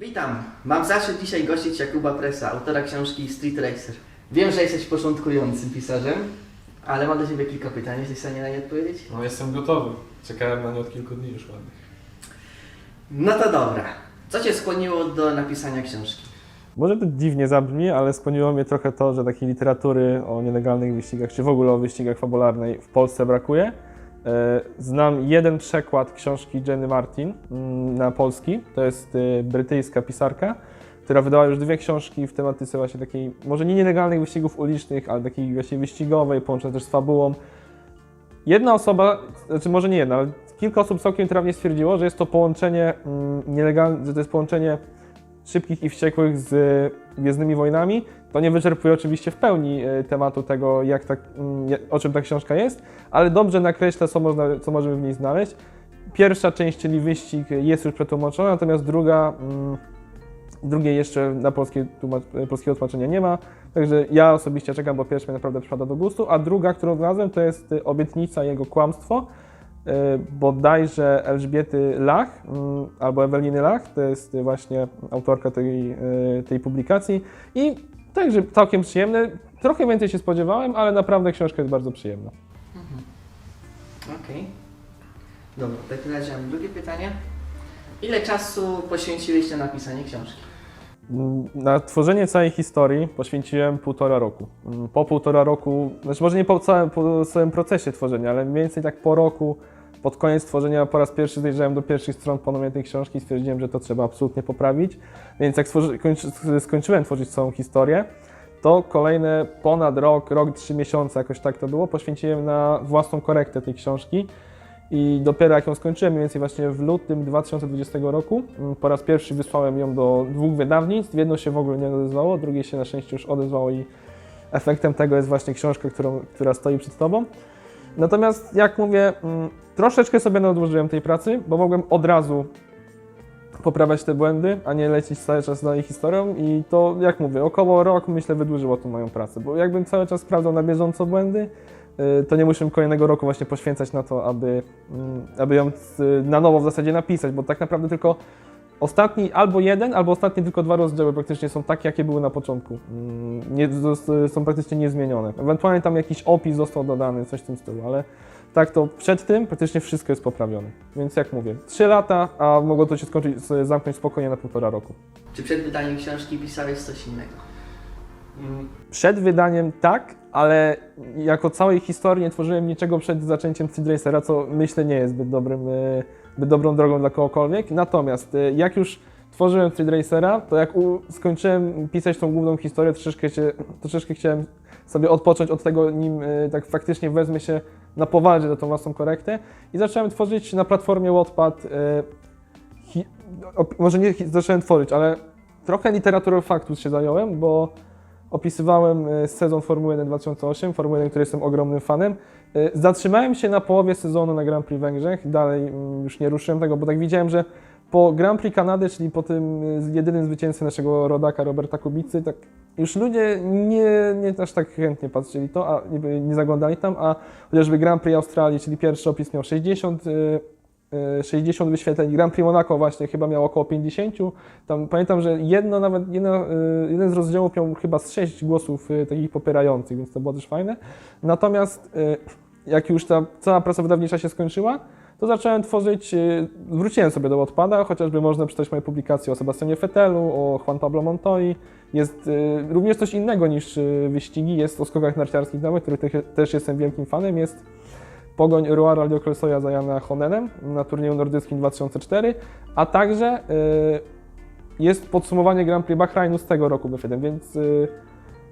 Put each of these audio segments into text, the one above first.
Witam. Mam zaszczyt dzisiaj gościć Jakuba Presa, autora książki Street Racer. Wiem, że jesteś początkującym pisarzem, ale mam do Ciebie kilka pytań. Jesteś w stanie na nie odpowiedzieć? No jestem gotowy. Czekałem na nie od kilku dni już ładnych. No to dobra. Co Cię skłoniło do napisania książki? Może to dziwnie zabrzmi, ale skłoniło mnie trochę to, że takiej literatury o nielegalnych wyścigach, czy w ogóle o wyścigach fabularnej w Polsce brakuje. E, Znam jeden przekład książki Jenny Martin mm, na polski. To jest e, brytyjska pisarka, która wydała już dwie książki w tematyce właśnie takiej, może nie nielegalnych wyścigów ulicznych, ale takiej właśnie wyścigowej, połączonej też z fabułą. Jedna osoba, znaczy może nie jedna, ale kilka osób całkiem trafnie stwierdziło, że jest to połączenie mm, nielegalne, że to jest połączenie szybkich i wściekłych z Gwiezdnymi Wojnami. To nie wyczerpuje oczywiście w pełni e, tematu tego, jak ta, mm, o czym ta książka jest, ale dobrze nakreśla, co, można, co możemy w niej znaleźć. Pierwsza część, czyli wyścig, jest już przetłumaczona, natomiast druga, mm, drugiej jeszcze na polskie, e, polskiego tłumaczenia nie ma. Także ja osobiście czekam, bo pierwsza mi naprawdę przypada do gustu, a druga, którą znalazłem, to jest e, Obietnica jego kłamstwo bodajże Elżbiety Lach mm, albo Eweliny Lach, to jest e, właśnie autorka tej, e, tej publikacji i także całkiem przyjemne. Trochę więcej się spodziewałem, ale naprawdę książka jest bardzo przyjemna. Okej. Dobra, w takim razie mam drugie pytanie. Ile czasu poświęciłeś na napisanie książki? Mm, Na tworzenie całej historii poświęciłem półtora roku. Mm, Po półtora roku, znaczy może nie po całym, po całym procesie tworzenia, ale mniej więcej tak po roku, pod koniec tworzenia po raz pierwszy zajrzałem do pierwszych stron ponownie tej książki i stwierdziłem, że to trzeba absolutnie poprawić. Więc jak stworzy, kończy, skończyłem tworzyć całą historię, to kolejne ponad rok, rok, trzy miesiące, jakoś tak to było, poświęciłem na własną korektę tej książki. I dopiero jak ją skończyłem, mniej więcej właśnie w lutym 2020 roku, mm, po raz pierwszy wysłałem ją do dwóch wydawnictw. Jedno się w ogóle nie odezwało, drugie się na szczęście już odezwało i efektem tego jest właśnie książka, którą, która stoi przed Tobą. Natomiast jak mówię, mm, troszeczkę sobie nadłożyłem tej pracy, bo mogłem od razu poprawiać te błędy, a nie lecieć cały czas dalej historią i to, jak mówię, około rok myślę wydłużyło tą moją pracę, bo jakbym cały czas sprawdzał na bieżąco błędy, y, to nie musiałem kolejnego roku właśnie poświęcać na to, aby, mm, aby ją y, na nowo w zasadzie napisać, bo tak naprawdę tylko ostatni albo jeden, albo ostatnie tylko dwa rozdziały praktycznie są takie, jakie były na początku. Mm, Nie, są praktycznie niezmienione. Ewentualnie tam jakiś opis został dodany, coś w tym stylu, ale tak to przed tym praktycznie wszystko jest poprawione. Więc jak mówię, trzy lata, a mogło to się skończyć, zamknąć spokojnie na półtora roku. Czy przed wydaniem książki pisałeś coś innego? Mm, Przed wydaniem tak, ale jako całej historii nie tworzyłem niczego przed zaczęciem Speed Racera, co myślę nie jest zbyt, dobrym, zbyt dobrą drogą dla kogokolwiek. Natomiast e, jak już tworzyłem Speed Racera, to jak skończyłem pisać tą główną historię, troszeczkę, się, troszeczkę chciałem sobie odpocząć od tego, nim e, tak faktycznie wezmę się na poważnie za tą własną korektę i zacząłem tworzyć na platformie Wattpad, e, hi, może nie zacząłem tworzyć, ale trochę literaturą faktów się zająłem, bo opisywałem sezon Formuły 1 2008, Formuły 1, której jestem ogromnym fanem. E, Zatrzymałem się na połowie sezonu na Grand Prix Węgrzech, dalej mm, już nie ruszyłem tego, bo tak widziałem, że po Grand Prix Kanady, czyli po tym e, jedynym zwycięstwie naszego rodaka Roberta Kubicy, tak już ludzie nie, nie aż tak chętnie patrzyli to, a nie, nie zaglądali tam, a chociażby Grand Prix Australii, czyli pierwszy opis miał 60 e, e, 60 wyświetleń. Grand Prix Monaco właśnie chyba miał około 50. Tam pamiętam, że jedno nawet jedna, y, jeden z rozdziałów miał chyba z 6 głosów y, takich popierających, więc to było też fajne. Natomiast y, jak już ta cała praca wydawnicza się skończyła, to zacząłem tworzyć, y, wróciłem sobie do Wattpada, chociażby można przeczytać moje publikacje o Sebastianie Fettelu, o Juan Pablo Montoi. Jest y, również coś innego niż y, wyścigi, jest o skokach narciarskich nawet, których te- też jestem wielkim fanem, jest pogoń Roar Radio Kresoja za Jana Honenem na turnieju nordyckim 2004, a także jest podsumowanie Grand Prix Bahrainu z tego roku B7, więc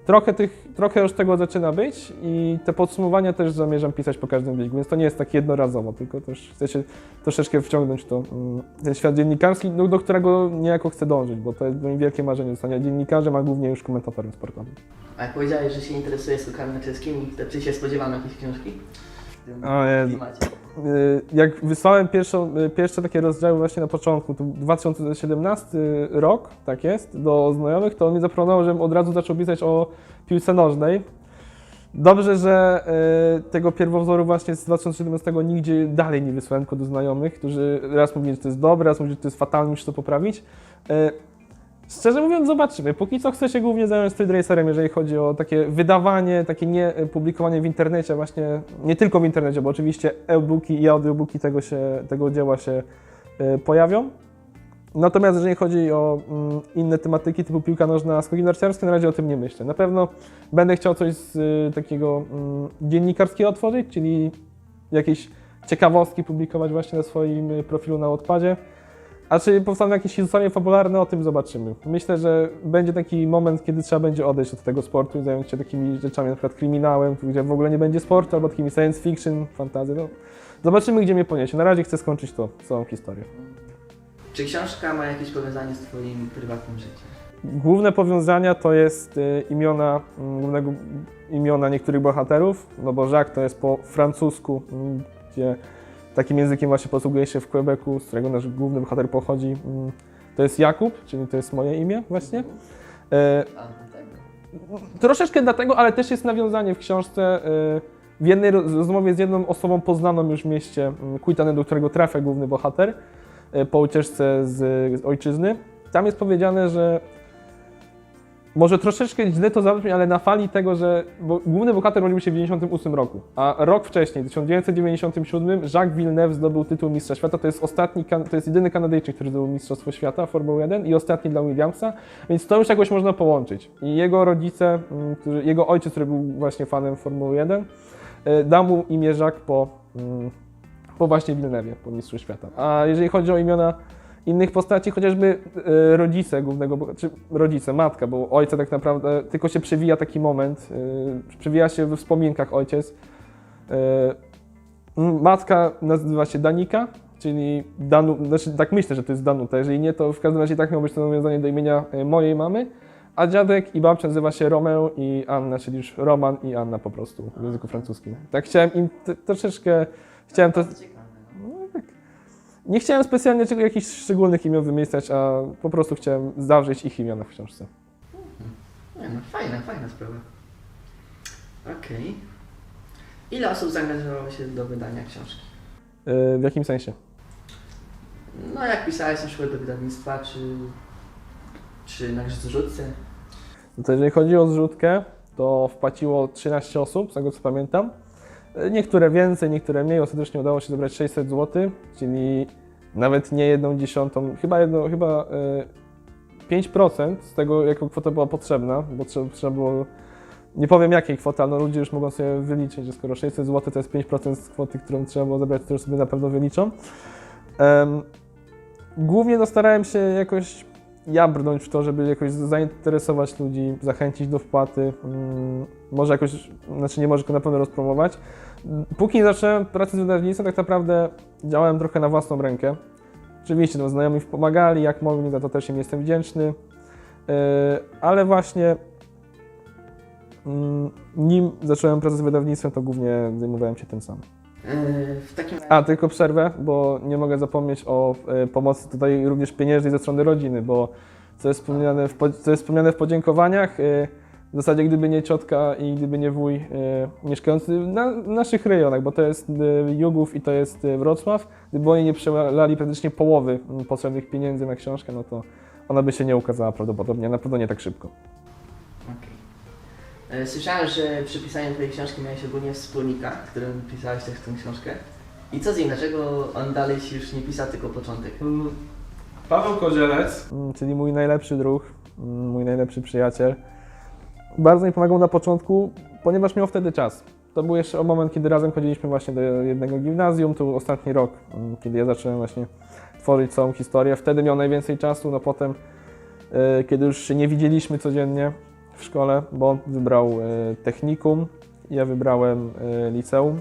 trochę, tych, trochę już tego zaczyna być i te podsumowania też zamierzam pisać po każdym biegu, więc to nie jest tak jednorazowo, tylko też chcę się troszeczkę wciągnąć w to, mm, ten świat dziennikarski, do, do którego niejako chcę dążyć, bo to jest moje wielkie marzenie zostania dziennikarzem, a głównie już komentatorem sportowym. A jak powiedziałeś, że się interesujesz skokami narciarskimi, to czy się spodziewamy jakiejś książki? Tym O Jezu. klimacie. Y, Jak wysłałem pierwszą, y, pierwsze takie rozdziały właśnie na początku, to 2017 rok, tak jest, do znajomych, to on mi zaproponował, żebym od razu zaczął pisać o piłce nożnej. Dobrze, że y, tego pierwowzoru właśnie z 2017 nigdzie dalej nie wysłałem tylko do znajomych, którzy raz mówili, że to jest dobre, raz mówili, że to jest fatalne, muszę to poprawić. Y, Szczerze mówiąc, zobaczymy. Póki co chcę się głównie zająć Street Racerem, jeżeli chodzi o takie wydawanie, takie nie publikowanie w internecie, właśnie nie tylko w internecie, bo oczywiście e-booki i audiobooki tego, się, tego dzieła się y, pojawią. Natomiast jeżeli chodzi o mm, inne tematyki typu piłka nożna, skoki narciarskie, na razie o tym nie myślę. Na pewno będę chciał coś z y, takiego mm, dziennikarskiego otworzyć, czyli jakieś ciekawostki publikować właśnie na swoim profilu na odpadzie. A czy powstaną jakieś historie fabularne, o tym zobaczymy. Myślę, że będzie taki moment, kiedy trzeba będzie odejść od tego sportu i zająć się takimi rzeczami, na przykład kryminałem, gdzie w ogóle nie będzie sportu, albo takimi science fiction, fantazy. No, zobaczymy, gdzie mnie poniesie. Na razie chcę skończyć to, całą historię. Czy książka ma jakieś powiązanie z Twoim prywatnym życiem? Główne powiązania to jest y, imiona, mm, głównego imiona niektórych bohaterów, no bo Jacques to jest po francusku, mm, gdzie takim językiem właśnie posługuje się w Quebecu, z którego nasz główny bohater pochodzi. mm, To jest Jakub, czyli to jest moje imię właśnie. E. Troszeczkę dlatego, ale też jest nawiązanie w książce y, w jednej roz- rozmowie z jedną osobą poznaną już w mieście mm, Quitany, do którego trafia główny bohater y, po ucieczce z ojczyzny. Tam jest powiedziane, że może troszeczkę źle to zabrzmi, ale na fali tego, że bo główny bohater urodził się w 1998 roku, a rok wcześniej, w 1997, Jacques Villeneuve zdobył tytuł Mistrza Świata. To jest ostatni, to jest jedyny Kanadyjczyk, który zdobył Mistrzostwo Świata Formuły 1 i ostatni dla Williamsa, więc to już jakoś można połączyć. I jego rodzice, mm, którzy, jego ojciec, który był właśnie fanem Formuły 1, y, dał mu imię Jacques po, mm, po właśnie Villeneuve, po Mistrzu Świata. A jeżeli chodzi o imiona innych postaci, chociażby y, rodzice głównego, czy rodzice, matka, bo ojca tak naprawdę tylko się przewija taki moment, y, przewija się we wspominkach ojciec. M, matka nazywa się Danika, czyli Danu, znaczy tak myślę, że to jest Danuta, jeżeli nie, to w każdym razie tak miało być to nawiązanie do imienia mojej mamy, a dziadek i babcia nazywa się Romeo i Anna, czyli już Roman i Anna po prostu w języku francuskim. Tak chciałem im troszeczkę, chciałem to... Nie chciałem specjalnie czego, jakichś szczególnych imion wymyślać, a po prostu chciałem zawrzeć ich imiona w książce. Nie no, fajna, fajna sprawa. Okej. Ile osób zaangażowało się do wydania książki? Yy, w jakim sensie? No jak pisałeś na przykład do wydawnictwa, czy, czy na zrzutce? No to jeżeli chodzi o zrzutkę, to wpłaciło 13 osób, z tego co pamiętam. Niektóre więcej, niektóre mniej. Ostatecznie udało się zebrać 600 zł, czyli nawet nie jedną dziesiątą, chyba, jedno, chyba yy, 5% z tego, jaką kwota była potrzebna, bo trzeba, było, nie powiem jakiej kwoty, ale no ludzie już mogą sobie wyliczyć, że skoro 600 zł to jest 5% z kwoty, którą trzeba było zebrać, to już sobie na pewno wyliczą. Głównie no, starałem się jakoś ja brnąć w to, żeby jakoś zainteresować ludzi, zachęcić do wpłaty, mm, może jakoś, znaczy nie może tylko na pewno rozpromować. Póki nie zacząłem pracy z wydawnictwem, tak naprawdę działałem trochę na własną rękę. Oczywiście no, znajomi pomagali, jak mogli, za to też im jestem wdzięczny, Yy, ale właśnie mm, nim zacząłem pracę z wydawnictwem, to głównie zajmowałem się tym sam. Yy, w takim. A, tylko przerwę, bo nie mogę zapomnieć o e, pomocy tutaj również pieniężnej ze strony rodziny, bo co jest wspomniane w, co jest wspomniane w podziękowaniach, e, w zasadzie gdyby nie ciotka i gdyby nie wuj e, mieszkający na naszych rejonach, bo to jest e, Jugów i to jest e, Wrocław, gdyby oni nie przelali praktycznie połowy m, potrzebnych pieniędzy na książkę, no to ona by się nie ukazała prawdopodobnie, na pewno nie tak szybko. Yy, Słyszałem, że przy pisaniu twojej książki miałeś ogólnie wspólnika, którym pisałeś też tę książkę. I co z nim? Dlaczego on dalej ci już nie pisał, tylko początek? Mm, Paweł Kozielec, Mm, czyli mój najlepszy druh, mm, mój najlepszy przyjaciel. Bardzo mi pomagał na początku, ponieważ miał wtedy czas. To był jeszcze moment, kiedy razem chodziliśmy właśnie do jednego gimnazjum, to był ostatni rok, kiedy ja zacząłem właśnie tworzyć całą historię. Wtedy miał najwięcej czasu, no potem, e, kiedy już się nie widzieliśmy codziennie w szkole, bo wybrał e, technikum, ja wybrałem e, liceum.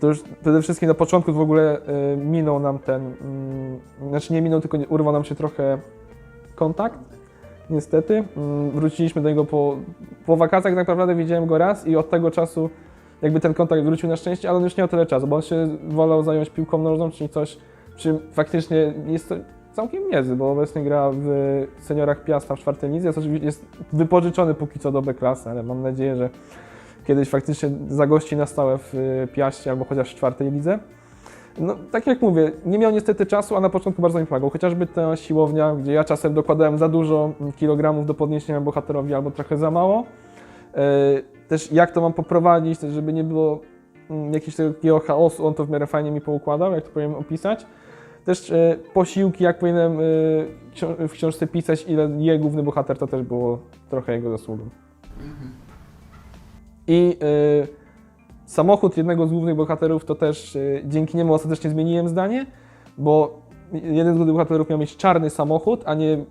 To już przede wszystkim na początku w ogóle e, minął nam ten, mm, znaczy nie minął, tylko urwał nam się trochę kontakt, niestety. Mm, Wróciliśmy do niego po, po wakacjach, tak naprawdę widziałem go raz i od tego czasu jakby ten kontakt wrócił na szczęście, ale on już nie miał tyle czasu, bo on się wolał zająć piłką nożną, czyli coś, czym faktycznie jest całkiem niezły, bo obecnie gra w seniorach Piasta w czwartej lidze, jest, oczywiście- jest wypożyczony póki co do B-klasy, ale mam nadzieję, że kiedyś faktycznie zagości na stałe w y, Piaście albo chociaż w czwartej lidze. No, tak jak mówię, nie miał niestety czasu, a na początku bardzo mi pomagał. Chociażby ta siłownia, gdzie ja czasem dokładałem za dużo kilogramów do podniesienia bohaterowi albo trochę za mało. E, Też jak to mam poprowadzić, żeby nie było mm, jakiegoś takiego chaosu, on to w miarę fajnie mi poukładał, jak to powiem opisać. Też e, posiłki, jak powinienem e, ksią- w książce pisać, ile je główny bohater, to też było trochę jego zasługą. I y, samochód jednego z głównych bohaterów to też y, dzięki niemu ostatecznie zmieniłem zdanie, bo jeden z głównych bohaterów miał mieć czarny samochód, a nie y,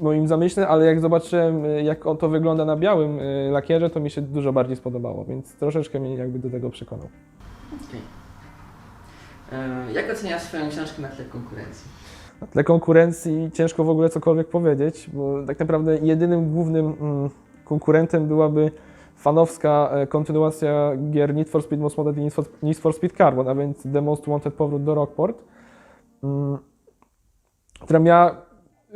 moim zamyśle, ale jak zobaczyłem y, jak on to wygląda na białym y, lakierze, to mi się dużo bardziej spodobało, więc troszeczkę mnie jakby do tego przekonał. Okej. E, Jak oceniasz swoją książkę na tle konkurencji? Na tle konkurencji ciężko w ogóle cokolwiek powiedzieć, bo tak naprawdę jedynym głównym mm, konkurentem byłaby fanowska e, kontynuacja gier Need for Speed Most Wanted i Need for, Speed Carbon, a więc The Most Wanted powrót do Rockport, mm, która miała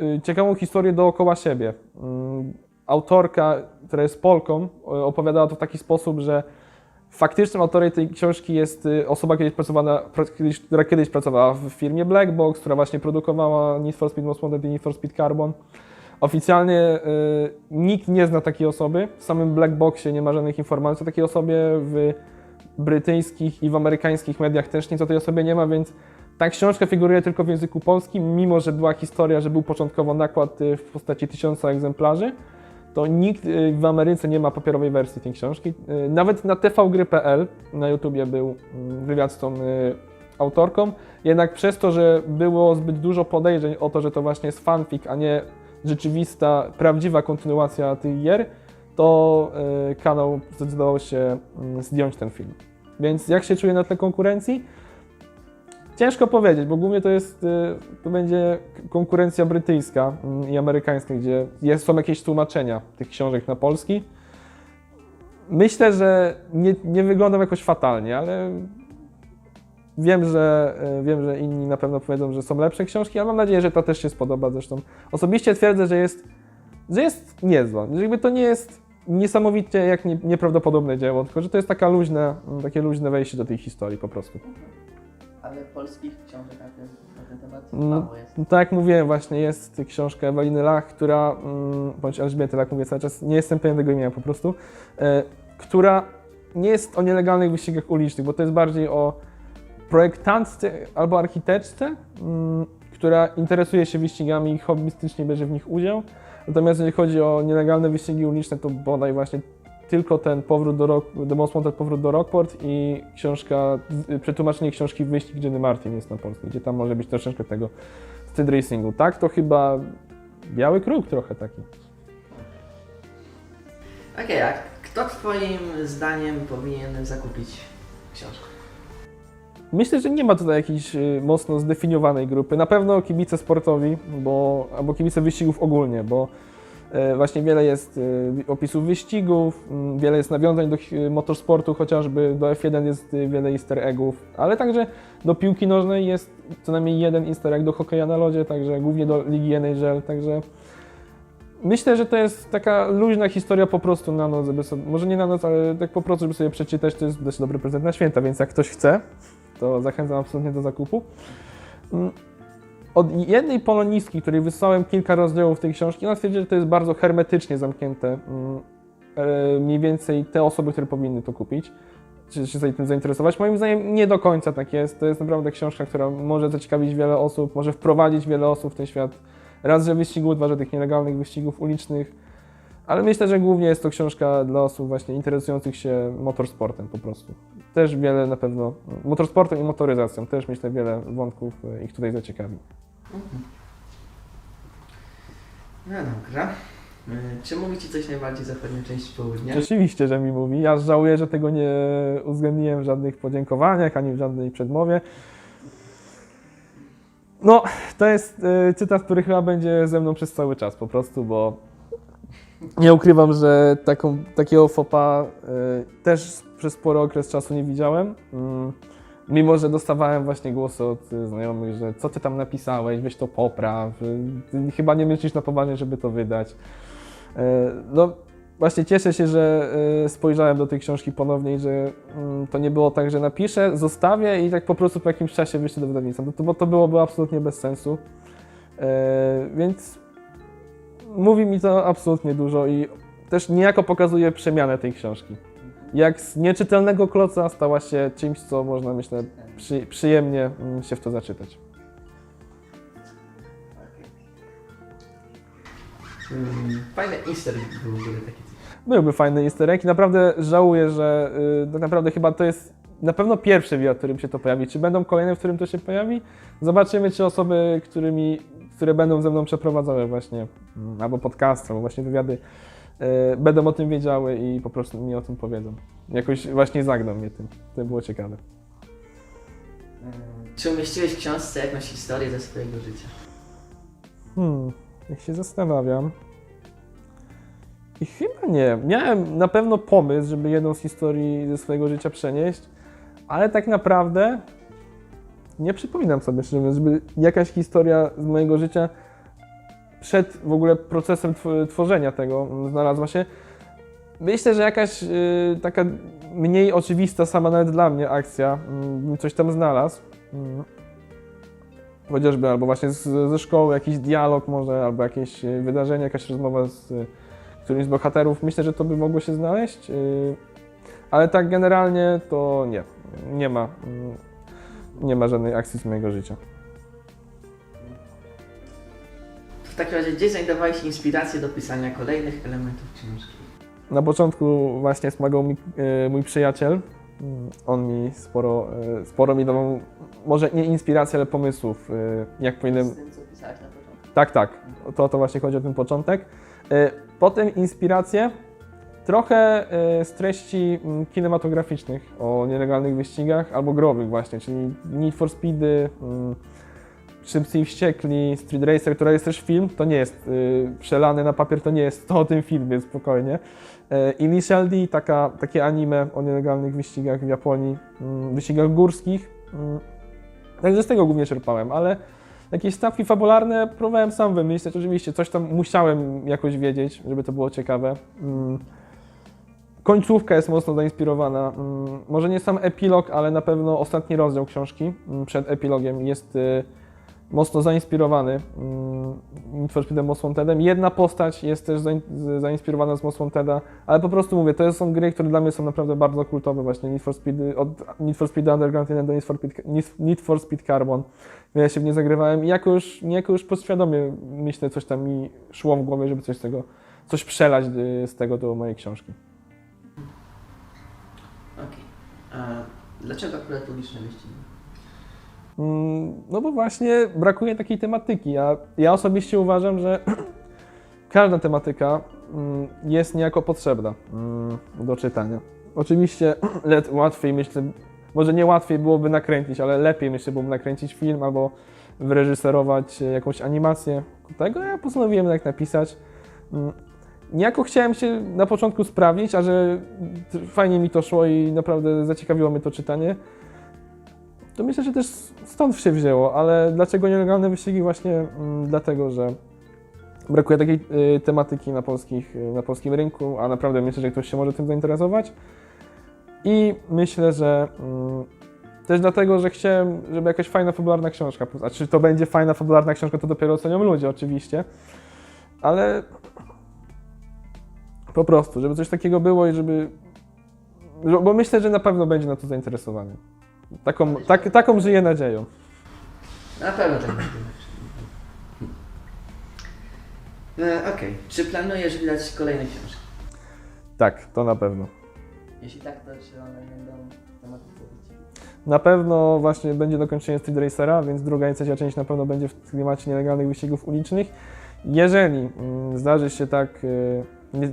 y, ciekawą historię dookoła siebie. Mm, Autorka, która jest Polką, opowiadała to w taki sposób, że faktycznym autorem tej książki jest y, osoba, kiedyś kiedyś, która kiedyś pracowała w firmie Black Box, która właśnie produkowała Need for Speed Most Wanted i Need for Speed Carbon. Oficjalnie y, nikt nie zna takiej osoby. W samym Black Boxie nie ma żadnych informacji o takiej osobie. W brytyjskich i w amerykańskich mediach też nic o tej osobie nie ma, więc ta książka figuruje tylko w języku polskim, mimo że była historia, że był początkowo nakład y, w postaci tysiąca egzemplarzy to nikt y, w Ameryce nie ma papierowej wersji tej książki. Y, Nawet na tvgry.pl na YouTubie był mm, wywiad z tą y, autorką, jednak przez to, że było zbyt dużo podejrzeń o to, że to właśnie jest fanfic, a nie rzeczywista, prawdziwa kontynuacja tych gier, to kanał zdecydował się mm, zdjąć ten film. Więc jak się czuję na tle konkurencji? Ciężko powiedzieć, bo głównie to jest, y, to będzie konkurencja brytyjska mm, i amerykańska, gdzie jest, są jakieś tłumaczenia tych książek na polski. Myślę, że nie, nie wyglądam jakoś fatalnie, ale wiem, że y, wiem, że inni na pewno powiedzą, że są lepsze książki, ale mam nadzieję, że to też się spodoba. Zresztą osobiście twierdzę, że jest, że jest niezła. Że jakby to nie jest niesamowicie jak nie, nieprawdopodobne dzieło, tylko że to jest taka luźne, takie luźne wejście do tej historii po prostu. Ale polskich książek na ten, na ten temat Mm, mało jest. No tak jak mówiłem, właśnie jest książka Eweliny Lach, która, mm, bądź Elżbiety Lach, mówię cały czas, nie jestem pewien tego imienia po prostu, e, która nie jest o nielegalnych wyścigach ulicznych, bo to jest bardziej o projektantce albo architeczce, mm, która interesuje się wyścigami i hobbystycznie bierze w nich udział. Natomiast jeżeli chodzi o nielegalne wyścigi uliczne, to bodaj właśnie tylko ten powrót do Rock, Most Wanted powrót do Rockport i książka, przetłumaczenie książki Wyścig Jenny Martin jest na polski, gdzie tam może być troszeczkę tego street racingu. Tak, to chyba biały kruk trochę taki. Okej, a kto Twoim zdaniem powinien zakupić książkę? Myślę, że nie ma tutaj jakiejś y, mocno zdefiniowanej grupy. Na pewno kibice sportowi, bo, albo kibice wyścigów ogólnie, bo właśnie wiele jest y, opisów wyścigów, mm, wiele jest nawiązań do motorsportu, chociażby do F1 jest y, wiele easter eggów, ale także do piłki nożnej jest co najmniej jeden easter egg do hokeja na lodzie, także głównie do ligi NHL, także myślę, że to jest taka luźna historia po prostu na noc, żeby sobie, może nie na noc, ale tak po prostu, żeby sobie przeczytać, to jest dość dobry prezent na święta, więc jak ktoś chce, to zachęcam absolutnie do zakupu. Od jednej polonistki, której wysłałem kilka rozdziałów tej książki, ona twierdzi, że to jest bardzo hermetycznie zamknięte. mm, e, Mniej więcej te osoby, które powinny to kupić, czy się tym zainteresować. Moim zdaniem nie do końca tak jest. To jest naprawdę książka, która może zaciekawić wiele osób, może wprowadzić wiele osób w ten świat. Raz, że wyścigów, dwa, że tych nielegalnych wyścigów ulicznych. Ale myślę, że głównie jest to książka dla osób właśnie interesujących się motorsportem po prostu. Też wiele na pewno, motorsportem i motoryzacją, też myślę wiele wątków e, ich tutaj zaciekawi. No dobra. Y, Czy mówi Ci coś najbardziej zachodnia część południa? Oczywiście, że mi mówi. Ja żałuję, że tego nie uwzględniłem w żadnych podziękowaniach, ani w żadnej przedmowie. No, to jest e, cytat, który chyba będzie ze mną przez cały czas po prostu, bo nie ukrywam, że taką, takiego fopa e, też przez spory okres czasu nie widziałem. Mm, Mimo, że dostawałem właśnie głosy od e, znajomych, że co ty tam napisałeś, weź to popraw, ty chyba nie myślisz na poważnie, żeby to wydać. E, No, właśnie cieszę się, że y, spojrzałem do tej książki ponownie i że mm, to nie było tak, że napiszę, zostawię i tak po prostu po jakimś czasie wyjście do wydawnictwa, No to, bo to byłoby absolutnie bez sensu. E, więc mówi mi to absolutnie dużo i też niejako pokazuje przemianę tej książki. Jak z nieczytelnego kloca stała się czymś, co można, myślę, przy, przyjemnie mm, się w to zaczytać. Mm, Fajny easter egg był w ogóle taki. Byłby fajny easter egg i naprawdę żałuję, że y, tak naprawdę chyba to jest na pewno pierwszy wywiad, w którym się to pojawi. Czy będą kolejne, w którym to się pojawi? Zobaczymy, czy osoby, którymi, które będą ze mną przeprowadzały właśnie mm, albo podcast, albo właśnie wywiady, będą o tym wiedziały i po prostu mi o tym powiedzą. Jakoś właśnie zagną mnie tym. To było ciekawe. Czy umieściłeś w książce jakąś historię ze swojego życia? Hmm, jak się zastanawiam. I chyba nie. Miałem na pewno pomysł, żeby jedną z historii ze swojego życia przenieść, ale tak naprawdę nie przypominam sobie, żeby jakaś historia z mojego życia przed w ogóle procesem tw- tworzenia tego mm, znalazła się. Myślę, że jakaś y, taka mniej oczywista sama nawet dla mnie akcja, mm, coś tam znalazł. Mm chociażby albo właśnie ze szkoły jakiś dialog może, albo jakieś e, wydarzenie, jakaś rozmowa z e, którymś z bohaterów. Myślę, że to by mogło się znaleźć, ale tak generalnie to nie, nie ma, nie ma żadnej akcji z mojego życia. Takim razie, gdzie znajdowałeś inspirację do pisania kolejnych elementów książki? Na początku właśnie wspomagał mi e, mój przyjaciel. Mm, On mi sporo, e, sporo mi dawał, może nie inspiracji, ale pomysłów, e, jak powinienem Z tym, co pisałeś na początku. Tak, tak. To, to właśnie chodzi o ten początek. E, Potem inspiracje trochę e, z treści mm, kinematograficznych o nielegalnych wyścigach albo growych właśnie, czyli Need for Speedy, mm, Szybcy i Wściekli, Street Racer, która jest też film, to nie jest y, przelane na papier, to nie jest to o tym filmie, spokojnie. E, Initial D, taka, takie anime o nielegalnych wyścigach w Japonii, mm, wyścigach górskich. Mm. Także z tego głównie czerpałem, ale jakieś stawki fabularne próbowałem sam wymyśleć. Oczywiście coś tam musiałem jakoś wiedzieć, żeby to było ciekawe. Mm. Końcówka jest mocno zainspirowana. Może nie sam epilog, ale na pewno ostatni rozdział książki przed epilogiem jest y, mocno zainspirowany mm, Need for Speedem Most Wantedem. Jedna postać jest też zainspirowana z Most Wanteda, ale po prostu mówię, to są gry, które dla mnie są naprawdę bardzo kultowe właśnie. Need for Speed, od Need for Speed Underground 1 do Need for Speed, Need- for Speed Carbon. Ja się w nie zagrywałem i jakoś, niejako już podświadomie myślę, coś tam mi szło w głowie, żeby coś z tego, coś przelać y, z tego do mojej książki. Okej. A Dlaczego akurat uliczne wyścigi? Mm, No bo właśnie brakuje takiej tematyki. Ja, ja osobiście uważam, że każda tematyka mm, jest niejako potrzebna mm, do czytania. Oczywiście łatwiej myślę, może nie łatwiej byłoby nakręcić, ale lepiej myślę byłoby nakręcić film albo wyreżyserować e, jakąś animację. Tego ja postanowiłem tak napisać. Niejako chciałem się na początku sprawdzić, a że fajnie mi to szło i naprawdę zaciekawiło mnie to czytanie, to myślę, że też stąd się wzięło, ale dlaczego nielegalne wyścigi? Właśnie mm, dlatego, że brakuje takiej y, tematyki na, polskich, y, na polskim rynku, a naprawdę myślę, że ktoś się może tym zainteresować. I myślę, że mm, też dlatego, że chciałem, żeby jakaś fajna, fabularna książka, a czy to będzie fajna, fabularna książka, to dopiero ocenią ludzie oczywiście, ale po prostu, żeby coś takiego było i żeby, bo myślę, że na pewno będzie na to zainteresowanie. Taką, tak, taką żyję nadzieją. Na pewno tak będzie. E, Okej. Czy planujesz wydać kolejne książki? Tak, to na pewno. Jeśli tak, to czy one będą? Na pewno właśnie będzie dokończenie Street Racera, więc druga i trzecia część na pewno będzie w klimacie nielegalnych wyścigów ulicznych. Jeżeli mm, zdarzy się tak y, nie-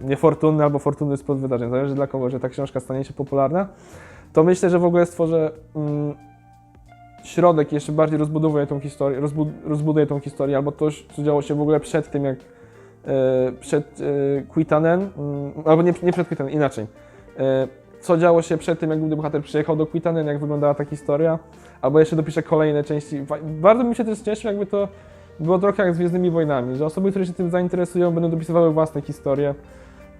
niefortunny albo fortunny splot wydarzeń, zależy dla kogo, że ta książka stanie się popularna, to myślę, że w ogóle stworzę mm, środek jeszcze bardziej rozbudowuję tą historię, rozbud rozbuduję tą historię, albo coś, co działo się w ogóle przed tym, jak e, przed e, Quitanen, mm, albo nie, nie przed Quitanen, inaczej. E, co działo się przed tym, jak gdy bohater przyjechał do Quitanen, jak wyglądała ta historia, albo jeszcze dopiszę kolejne części. Bardzo bym się też cieszył, jakby to było trochę jak z Gwiezdnymi Wojnami, że osoby, które się tym zainteresują, będą dopisywały własne historie.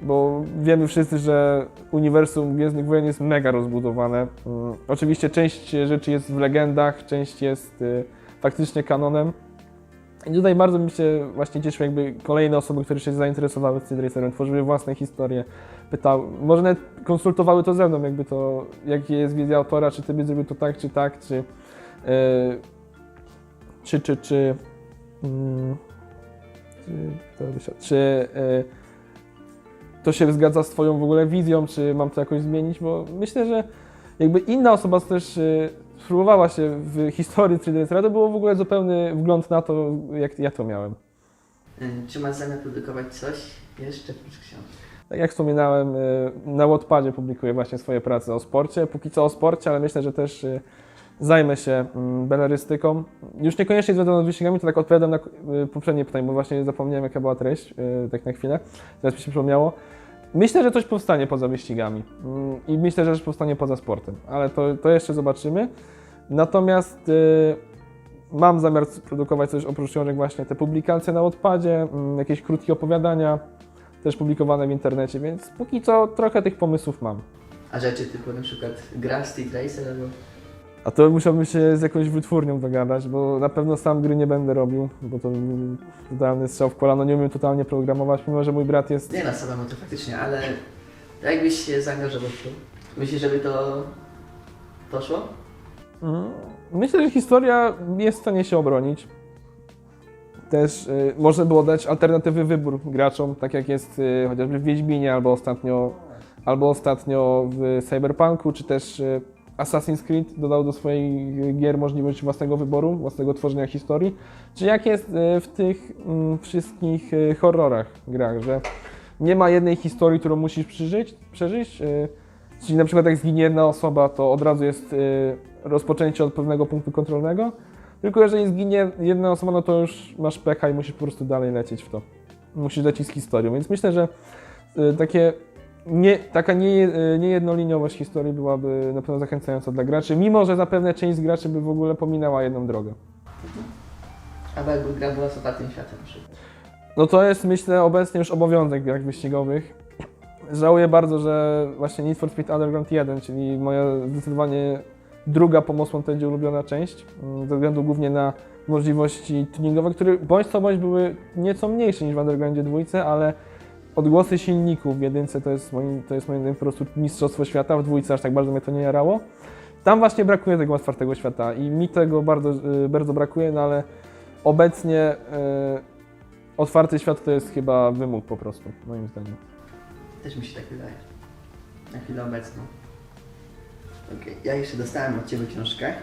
Bo wiemy wszyscy, że uniwersum Gwiezdnych Wojen jest mega rozbudowane. Mm, Oczywiście część rzeczy jest w legendach, część jest y, faktycznie kanonem. I tutaj bardzo mi się właśnie cieszyło, jakby kolejne osoby, które się zainteresowały Speed Racerem, tworzyły własne historie, pytały, może nawet konsultowały to ze mną, jakby to, jaki jest wizja autora, czy ty byś zrobił to tak, czy tak, czy, y, czy, czy, czy, mm, czy, to czy y, to się zgadza z twoją w ogóle wizją, czy mam to jakoś zmienić, bo myślę, że jakby inna osoba też y, spróbowała się w historii 3D Racera, to było w ogóle zupełny wgląd na to, jak ja to miałem. Y, Czy masz zamiar produkować coś jeszcze oprócz książki? Tak jak wspominałem, y, na Wattpadzie publikuję właśnie swoje prace o sporcie. Póki co o sporcie, ale myślę, że też y, zajmę się mm, belerystyką. Już niekoniecznie związaną z wyścigami, to tak odpowiadam na y, poprzednie pytanie, bo właśnie zapomniałem jaka była treść, y, tak na chwilę. Teraz mi się przypomniało. Myślę, że coś powstanie poza wyścigami Mm, i myślę, że coś powstanie poza sportem, ale to, to jeszcze zobaczymy. Natomiast y, mam zamiar produkować coś oprócz książek właśnie te publikacje na Wattpadzie, mm, jakieś krótkie opowiadania, też publikowane w internecie, więc póki co trochę tych pomysłów mam. A rzeczy typu na przykład gra Street Racer albo... A to musiałbym się z jakąś wytwórnią dogadać, bo na pewno sam gry nie będę robił, bo to totalny strzał w kolano, nie umiem totalnie programować, mimo że mój brat jest... Nie no, samemu to faktycznie, ale jakbyś się zaangażował w to? Myślisz, żeby to poszło? Mm, Myślę, że historia jest w stanie się obronić. Też y, można było dać alternatywny wybór graczom, tak jak jest y, chociażby w Wiedźminie, albo ostatnio, albo ostatnio w Cyberpunku, czy też y, Assassin's Creed dodał do swoich gier możliwość własnego wyboru, własnego tworzenia historii. Czy jak jest y, w tych mm, wszystkich y, horrorach grach, że nie ma jednej historii, którą musisz przeżyć, przeżyć y, Czyli na przykład jak zginie jedna osoba, to od razu jest rozpoczęcie od pewnego punktu kontrolnego. Tylko jeżeli zginie jedna osoba, no to już masz pecha i musisz po prostu dalej lecieć w to. Musisz lecieć z historią. Więc myślę, że takie nie, taka nie, y, niejednoliniowość historii byłaby na pewno zachęcająca dla graczy, mimo że zapewne część z graczy by w ogóle pominęła jedną drogę. Albo jakby gra była z otwartym światem. No to jest myślę obecnie już obowiązek w grach wyścigowych. Żałuję bardzo, że właśnie Need for Speed Underground 1, czyli moja zdecydowanie druga po Most Wantedzie ulubiona część, mm, ze względu głównie na możliwości tuningowe, które bądź co bądź były nieco mniejsze niż w Undergroundzie 2, ale odgłosy silników w jedynce to jest moim, to jest moim zdaniem po prostu mistrzostwo świata, w dwójce aż tak bardzo mnie to nie jarało. Tam właśnie brakuje tego otwartego świata i mi tego bardzo, y, bardzo brakuje, no ale obecnie y, otwarty świat to jest chyba wymóg po prostu, moim zdaniem. Też mi się tak wydaje. Na chwilę obecną. Okej, ja jeszcze dostałem od Ciebie książkę.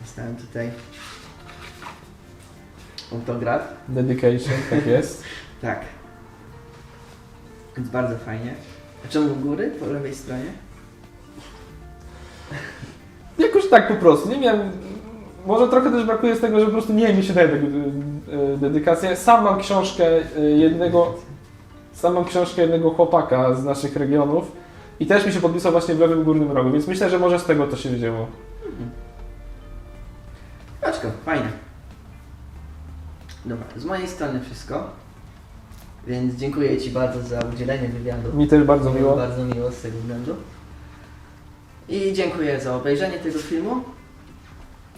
Dostałem tutaj autograf. Dedication, tak jest. Tak. Więc bardzo fajnie. A czemu u góry? Po lewej stronie? Jakoś tak po prostu, nie miałem... Może trochę też brakuje z tego, że po prostu nie mi się daje tego y, dedykację. Sam mam książkę y, jednego... Sam mam książkę jednego chłopaka z naszych regionów i też mi się podpisał właśnie w lewym górnym rogu, więc myślę, że może z tego to się wzięło. Oczko, fajne. Dobra, z mojej strony wszystko. Więc dziękuję Ci bardzo za udzielenie wywiadu. Mi też bardzo Było miło. Bardzo miło z tego względu. I dziękuję za obejrzenie tego filmu.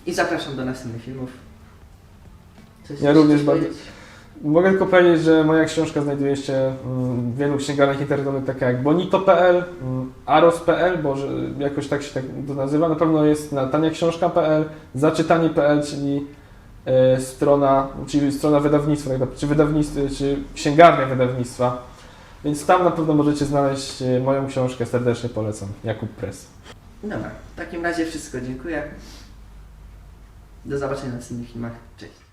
I zapraszam do następnych filmów. Coś Ja również chcesz bardzo- powiedzieć? Mogę tylko powiedzieć, że moja książka znajduje się mm, w wielu księgarniach internetowych, takie jak bonito.pl, mm, aros.pl, bo że jakoś tak się tak to nazywa. Na pewno jest na taniaksiążka.pl, zaczytanie.pl, czyli strona, czyli strona wydawnictwa, tak czy wydawnictwa, czy księgarnia wydawnictwa. Więc tam na pewno możecie znaleźć e, moją książkę, serdecznie polecam. Jakub Press. Dobra, w takim razie wszystko. Dziękuję. Do zobaczenia w następnych filmach. Cześć.